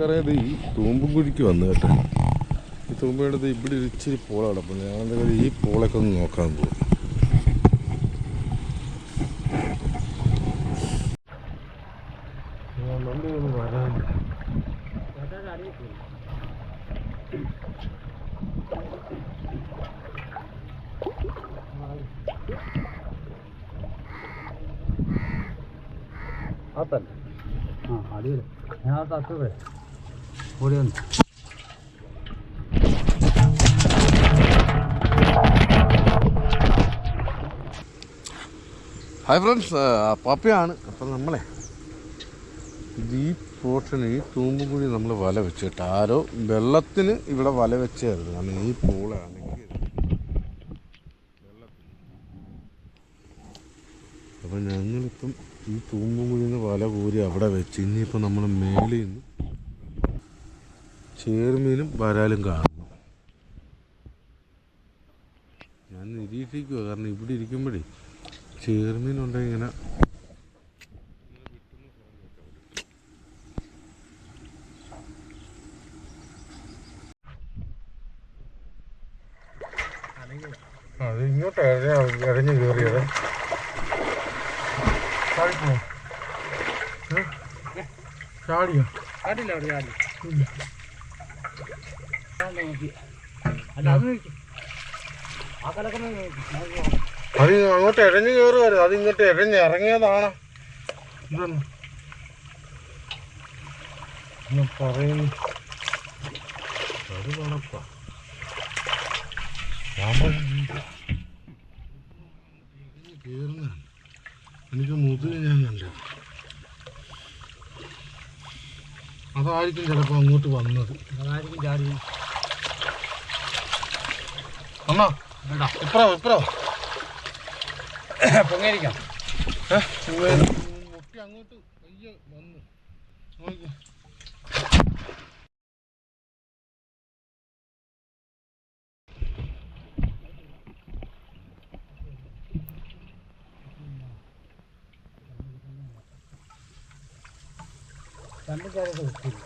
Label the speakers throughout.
Speaker 1: കറയക്കറയത് ഈ തൂമ്പും കുഴിക്ക് വന്നു കേട്ടോ. ഈ തൂമ്പയുടെ ഇവിടെ ഇച്ചിരി പോള ഞാൻ എന്തെങ്കിലും ഈ പോളൊക്കെ ഒന്ന് നോക്കാൻ പോകും ആ
Speaker 2: തന്നെ ആ അടിയല്ലേ ഞാൻ തട്ടേ ഓടി വന്നു
Speaker 1: ഹായ് ഫ്രണ്ട്സ് പപ്പയാണ്. അപ്പം നമ്മളെ ഈ പോർഷന് ഈ തൂമ്പുകുഴി നമ്മൾ വല വെച്ചിട്ട് ആരോ വെള്ളത്തിന് ഇവിടെ വല വെച്ചായിരുന്നു കാരണം ഈ പൂളാണെങ്കിൽ അപ്പം ഞങ്ങളിപ്പം ഈ തൂമ്പുകുഴിയിൽ നിന്ന് വല കോരി അവിടെ വെച്ച് ഇനിയിപ്പോൾ നമ്മൾ മേളിൽ നിന്ന് ചേർമീനും വരാലും കാണുന്നു. ഞാൻ നിരീക്ഷിക്കുക കാരണം ഇവിടെ ഇരിക്കുമ്പോഴേ ചേർമീനുണ്ടെങ്കിൽ ഇങ്ങനെ അത്. ഇങ്ങോട്ട് ഇഴഞ്ഞു കയറിയത് ചാടിയോ?
Speaker 2: ചാടില്ല അവിടെ ചാടി അല്ല അത് നോക്കി ആ കിടക്കുന്ന നോക്കി
Speaker 1: അത് അങ്ങോട്ട് ഇഴഞ്ഞു ഇറങ്ങിയതാണ്. ഇതൊന്ന് പറയുന്നു. അത് എനിക്ക് മുതുക ഞാൻ കണ്ടത് അതായിരിക്കും ചിലപ്പോൾ അങ്ങോട്ട് വന്നത്.
Speaker 2: അതായിരിക്കും ചാടി വേണ്ട
Speaker 1: ഇപ്പറോ ഇപ്പറോ.
Speaker 2: പൊങ്ങേരിക്കാം
Speaker 1: മുട്ടി അങ്ങോട്ട് പയ്യെ വന്നു
Speaker 2: ചാടിയൊക്കെ വെച്ചില്ല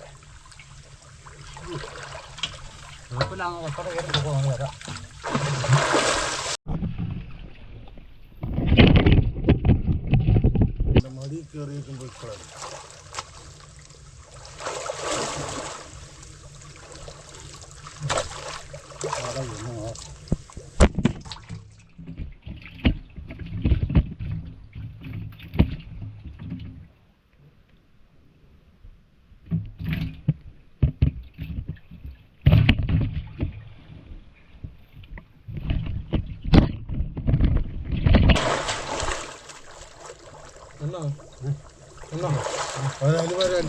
Speaker 2: കുഴപ്പമില്ല ഒപ്പടെ കയറി പോകാൻ വരാം
Speaker 1: എന്റെ മടി ഇപ്പോഴാണ് എന്നാ എന്നാ വരാൽ വരാൽ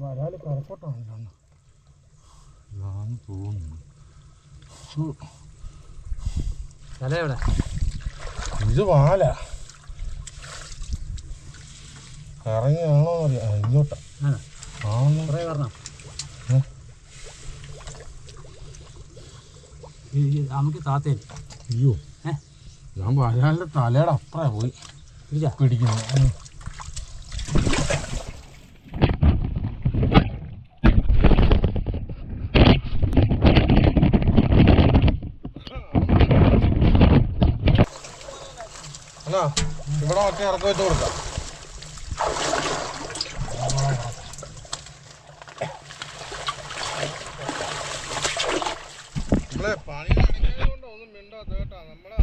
Speaker 1: വരാൽ കരക്കോട്ടാണ് കാണുന്നത് ഇതാന്ന് തോന്നുന്നു ഹോ.
Speaker 2: വില എവിടെ?
Speaker 1: ഇത് വാല കറങ്ങിയാണോ അറിയാം. ഇങ്ങോട്ടാ.
Speaker 2: ആണോ? കുറേ പറഞ്ഞോ? നമുക്ക് താത്തേ
Speaker 1: അയ്യോ. ഞാൻ വരാളുടെ തലയുടെ അപ്പറ പോയി പിടിക്കുന്നു ഇവിടെ ഒക്കെ ഇറക്കം വെച്ച് കൊടുക്കാം. നമ്മളെ പണി കൊണ്ട് ഒന്നും മിണ്ടാത്ത കേട്ടാ നമ്മളെ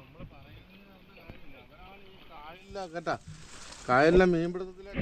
Speaker 1: നമ്മൾ പറയുന്നത് കേട്ടാ. കായലിലെ മീൻപിടുത്തത്തിലെ.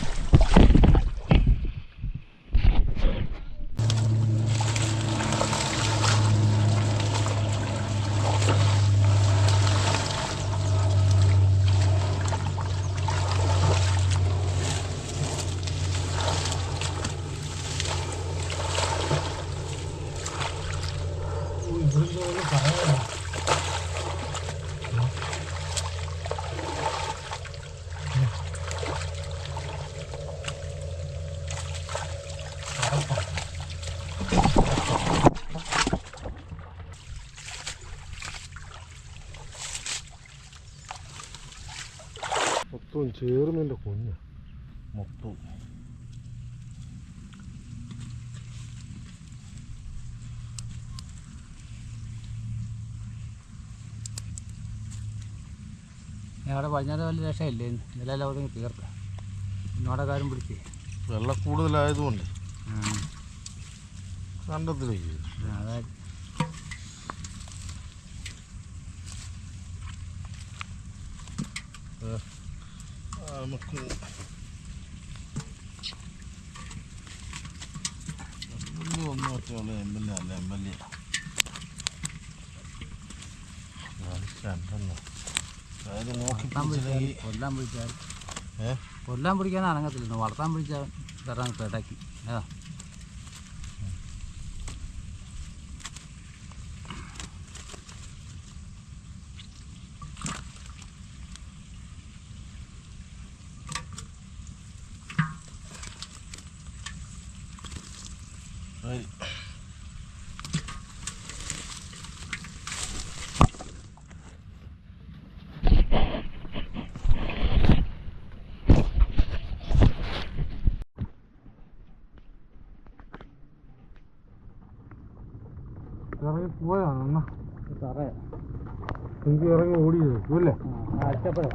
Speaker 1: 我给你找
Speaker 2: 找 പതിനാല് വലിയ രക്ഷയില്ലേ? ഇതെല്ലാം ഒതുങ്ങി തീർത്ത കാര്യം പിടിച്ച്
Speaker 1: വെള്ളം കൂടുതലായതുകൊണ്ട്. കണ്ടത്തിലേക്ക്.
Speaker 2: അതായത്
Speaker 1: നമുക്ക്
Speaker 2: വളർത്താൻ പിടിച്ചാൽ കൊല്ലാൻ പിടിച്ചാൽ കൊല്ലാൻ പിടിക്കാൻ അനങ്ങത്തില്ല. വളർത്താൻ പിടിച്ചാൽ തരാൻ കേട്ടാക്കി ഏതാ
Speaker 1: ശരി ഇറങ്ങി നന്ന
Speaker 2: സാറേ.
Speaker 1: എനിക്ക് ഇറങ്ങി ഓടിയത് അല്ലേ
Speaker 2: അടിച്ചപ്പോഴേ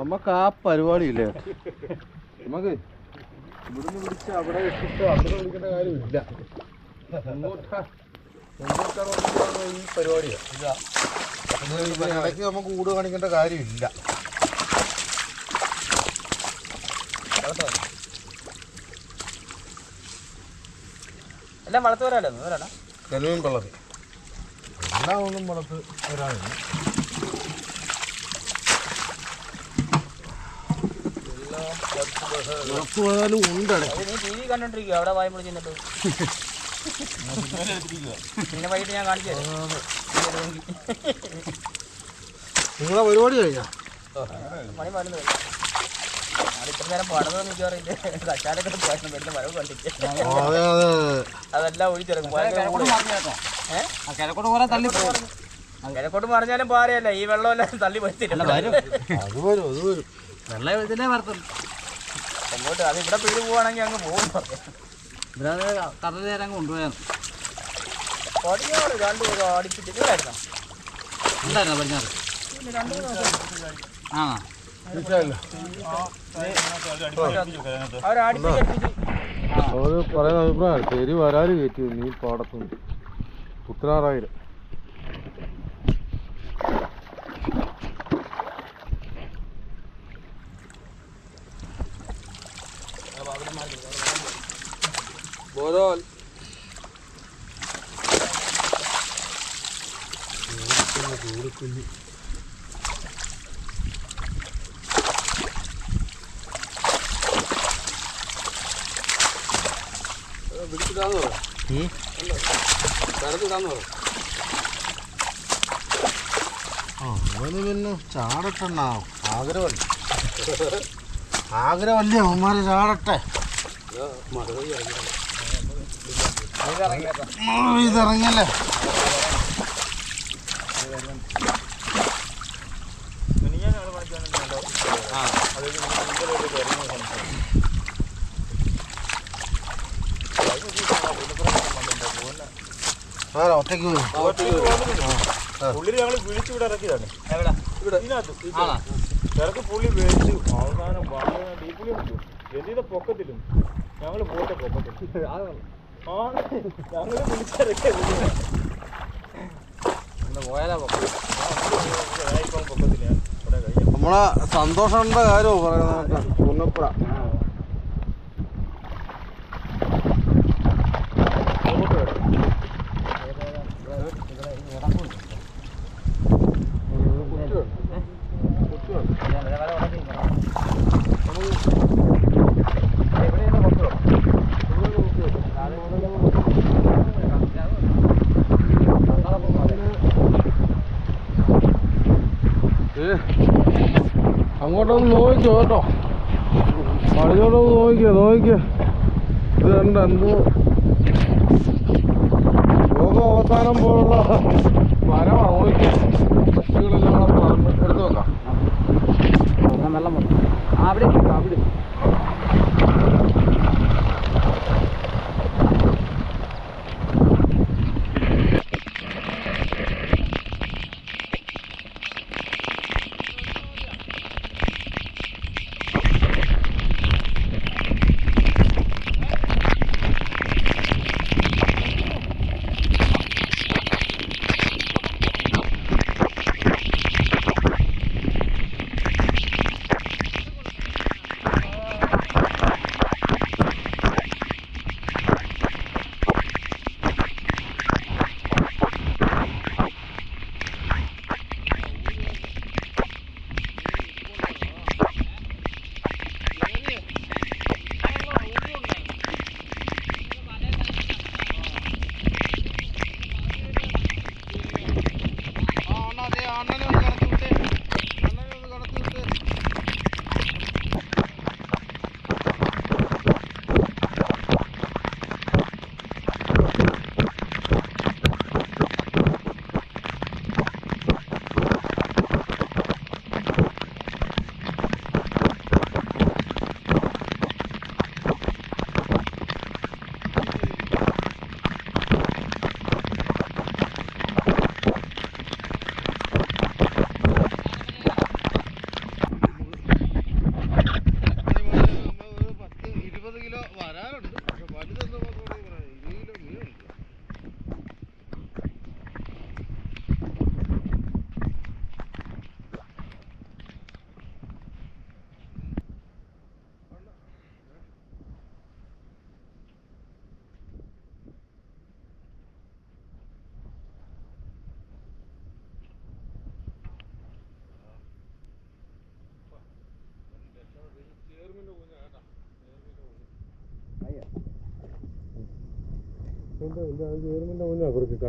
Speaker 1: നമുക്ക് ആ പരിപാടി ഇല്ലേ നമുക്ക് ഇവിടുന്ന് വിളിച്ച് അവിടെ ഇട്ടിട്ട് അവിടെ വിളിക്കേണ്ട കാര്യമില്ല. ഈ പരിപാടിയാണ് ഇടയ്ക്ക് നമുക്ക് കൂട് കാണിക്കേണ്ട കാര്യമില്ല.
Speaker 2: എല്ലാം വളർത്ത് വരാലോ വരാടാ
Speaker 1: കരിമീൻ പള്ളത്തി എല്ലാം ഒന്നും വളർത്ത് വരാനില്ല. വളർത്ത് പോയാലും ഉണ്ടടയ്ക്ക്
Speaker 2: നീ ടി വി കണ്ടോണ്ടിരിക്കുക അവിടെ വായ പിന്നെ വൈകിട്ട് ഞാൻ കാണിച്ചു
Speaker 1: നിങ്ങളെ പരിപാടി കഴിഞ്ഞാ?
Speaker 2: പണി പണിത് ഇത്ര നേരം പടന്ന് മിക്കവാറില്ല കച്ചാലൊക്കെ പോയിരുന്നു വരുന്ന വരവ് കണ്ടിട്ട്.
Speaker 1: ആ, അതെ അതെ അതെ.
Speaker 2: അതെല്ലാം കിഴക്കോട്ട് തള്ളി കിഴക്കോട്ട് പറഞ്ഞാലും പാറയല്ല. ഈ വെള്ളമെല്ലാം തള്ളി വരുത്തില്ല വെള്ളം ഇതിനെ വരത്തുള്ളൂ. അങ്ങോട്ട് അത് ഇവിടെ പേര് പോവാണെങ്കിൽ അങ്ങ് പോകും.
Speaker 1: ഇവരത് കടൽ നേരം കൊണ്ടുപോയാണ്
Speaker 3: പടിഞ്ഞാറ് രണ്ടു പേരും അടിച്ചിട്ട് ഇല്ലായിരുന്നോ?
Speaker 1: ഉണ്ടായിരുന്നോ പടിഞ്ഞാറ്? ആ
Speaker 3: അവർ
Speaker 2: പറയുന്ന അഭിപ്രായം ശരി വരാൽ കയറ്റി നീ പാടത്തുനിന്ന്. പുത്തനാറായിരം അവന് പിന്നെ ചാടട്ടെണ്ണ ആഗ്രഹമല്ല ആഗ്രഹമല്ലേ അവന്മാര് ചാടട്ടെ? ആ, ഇതിറങ്ങിയല്ലേ? ആ ഒറ്റയ്ക്ക്
Speaker 4: പുള്ളി ഞങ്ങൾ വിളിച്ചിവിടെ ഇറക്കിയതാണ്
Speaker 1: എവിടെ?
Speaker 4: ഇതിനകത്ത്. ഇറക്കി പുള്ളി വെച്ച് അവസാനം വളരെ ഡീപ്പിളി വിളിച്ചു എന്തിന്റെ പൊക്കത്തിലും ഞങ്ങൾ പോട്ടെ പോട്ടെ. ഞങ്ങൾ
Speaker 1: പോയാലാ
Speaker 4: പൊക്കത്തില്ല.
Speaker 2: നമ്മളെ സന്തോഷമുള്ള കാര്യമോ പറയുന്നത് കുന്നപ്പുഴ. അങ്ങോട്ടൊന്ന് നോക്കിക്കോ കേട്ടോ. പടിഞ്ഞോട്ടൊന്ന് നോക്കിക്കോ നോക്കിക്കോ. ഇത് കണ്ട എന്ത് ലോകം അവസാനം പോലുള്ള മരമാണ് പറന്ന് എടുത്ത് വെക്കാം.
Speaker 1: വെള്ളം അവിടെ അവിടെ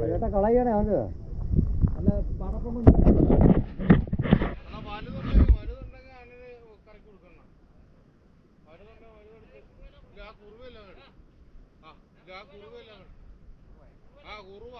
Speaker 1: ചേട്ടാ കളയണേ അത് അല്ല
Speaker 2: കുറുവല്ല ആ കുറുവ.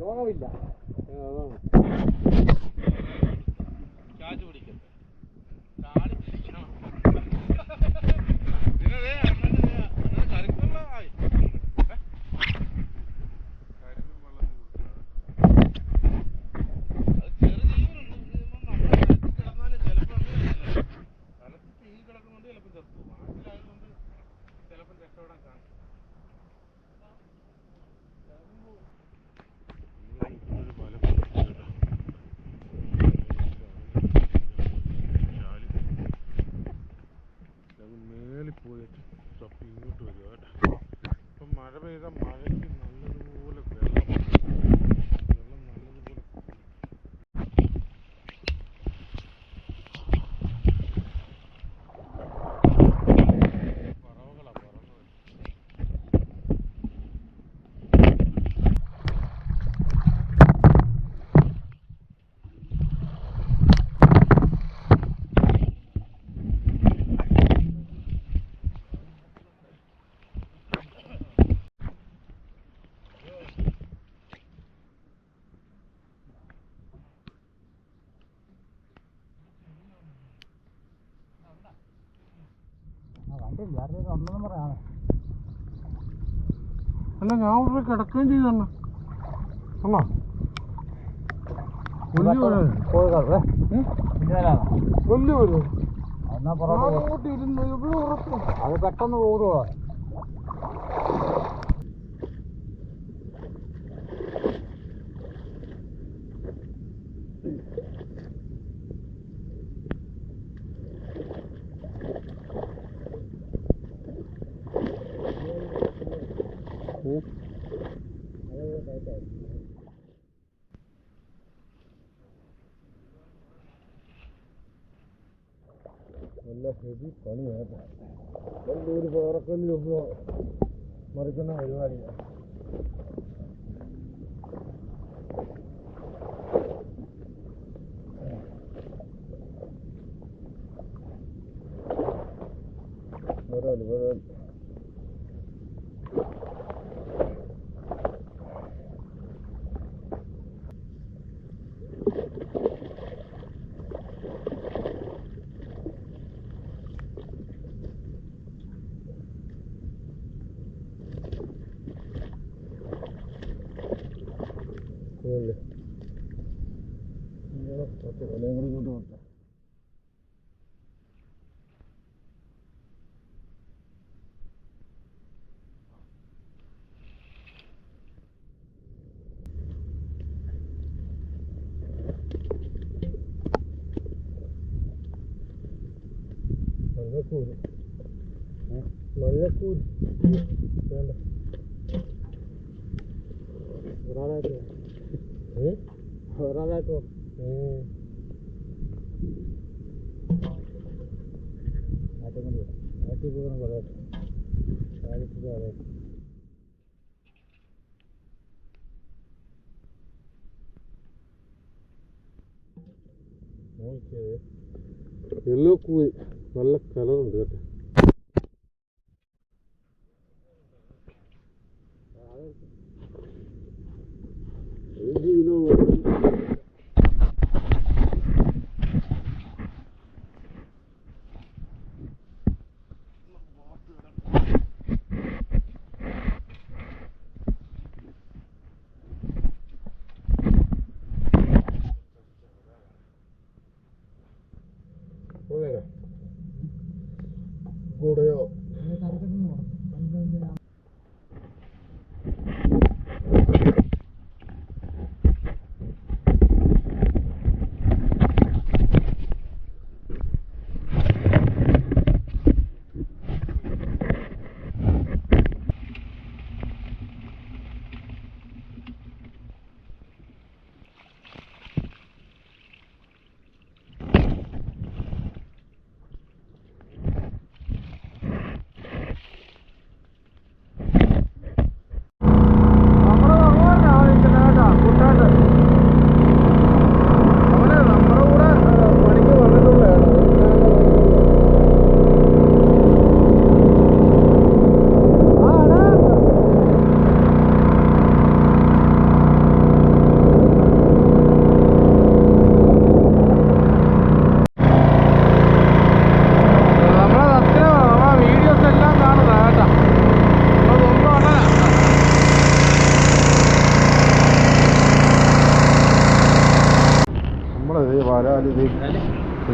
Speaker 2: യോഗമില്ല യോഗമില്ല
Speaker 1: ചാച്ചു
Speaker 2: ਸਰਵੇ ਕੰਮ ਆ
Speaker 1: അല്ല ഞാൻ ഇവിടെ കിടക്കുകയും ചെയ്തണ്ണ അല്ല. വലിയ
Speaker 2: ഒരു അത് പെട്ടെന്ന് കൂടുക
Speaker 1: നല്ല ഹെവി പണിയാണ് വലിയൊരു പാറക്കല്ലിലൊന്ന് മറിക്കുന്ന പരിപാടിയാണ് വരാൽ വരാൽ മഞ്ഞക്കൂര് മഞ്ഞക്കൂര് വേണ്ട ഒരാളായിട്ട് ഏ ഒരാളായിട്ട്
Speaker 2: മാറ്റം കൊണ്ട് വരും മാറ്റി പോകണം പറയട്ടെ താഴത്ത് പറയട്ടെ
Speaker 1: യെല്ലോ കൂയ് നല്ല കളറുണ്ട് കേട്ടോ. ഒരു kilo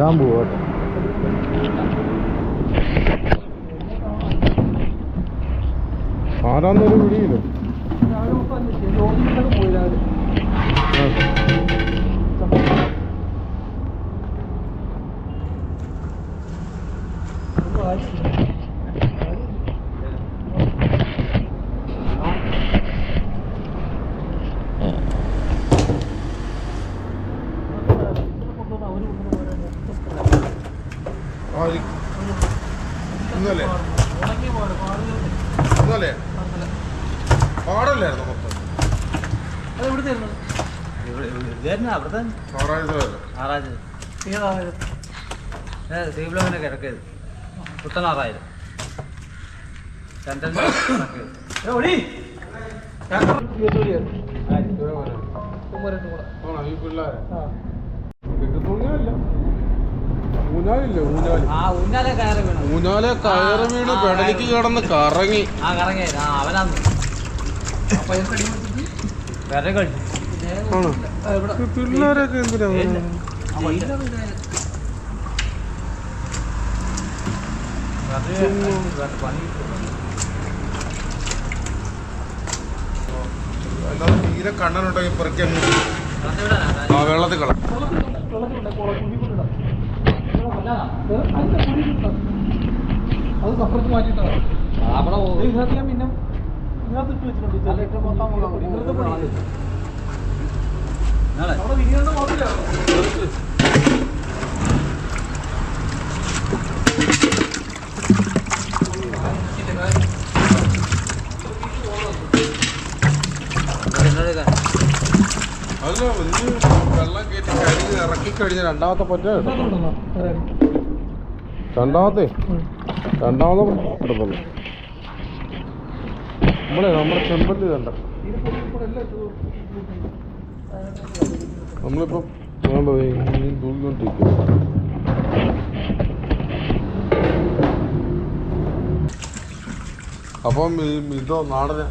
Speaker 1: Adam bu var. Sağdan doğru yürüyelim.
Speaker 2: അവിടുത്തെ
Speaker 1: ഞായറാഴ്ച
Speaker 2: സി സെൻട്രൽ
Speaker 1: ഊഞ്ഞാലില്ലേ
Speaker 2: ഊഞ്ഞാൽ? കയറി വീണു.
Speaker 1: പെടലിക്ക് കിടന്ന് കറങ്ങി.
Speaker 2: ആ കറങ്ങി അവനാന്ന്. കളിച്ചു.
Speaker 1: ആണോ? പിള്ളേരൊക്കെ എന്തിനാ തീരെ കണ്ണനുണ്ടെങ്കിൽ പെറുക്കി ആ വെള്ളത്തിൽ കള
Speaker 5: അത് സെപ്പറേറ്റ് മാറ്റിയിട്ടാണ് പിന്നെ ഇതിനകത്ത് ഇട്ട് വെച്ചിട്ടുണ്ട്. ഇതിനകത്ത് പണി.
Speaker 1: അല്ല വലിയ വെള്ളം കയറ്റി കഴുകി ഇറക്കി കഴിഞ്ഞ രണ്ടാമത്തെ പറ്റ രണ്ടാമത്തെ? എടുക്കുന്നു നമ്മളെ നമ്മുടെ ചെമ്പല്ലി കണ്ട. നമ്മളിപ്പം വേണ്ട മീൻ തൂക്കിക്കൊണ്ടിരിക്കും അപ്പം ഇതോ നാടന്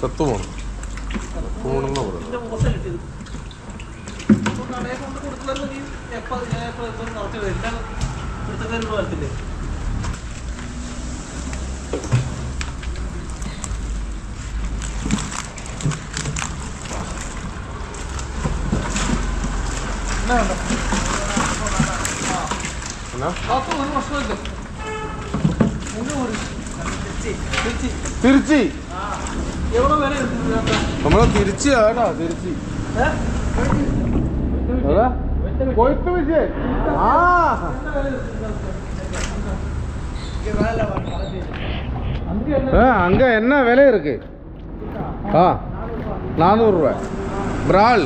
Speaker 1: ചത്തു പോണം പോണെന്നാ പറയുന്നത്
Speaker 5: കടയെ കൊണ്ട് കൊടുക്കുന്നത് നീ എപ്പോ ഞാൻ എപ്പോ എപ്പോ നടത്തി എല്ലാം വൃത്തക്കാരോട് വരത്തില്ലേ ഉണ്ട്
Speaker 1: നമ്മള് തിരിച്ച് കേട്ടാ തിരിച്ച് അതാ കൊയ്ത്ത് വിജയ് ആ ஏ அங்க என்ன விலை இருக்கு ஆ நானூறுரூவா பிரால்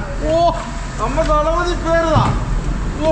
Speaker 1: ഓ നമുക്ക് അളവതി പേരുതാ ഓ.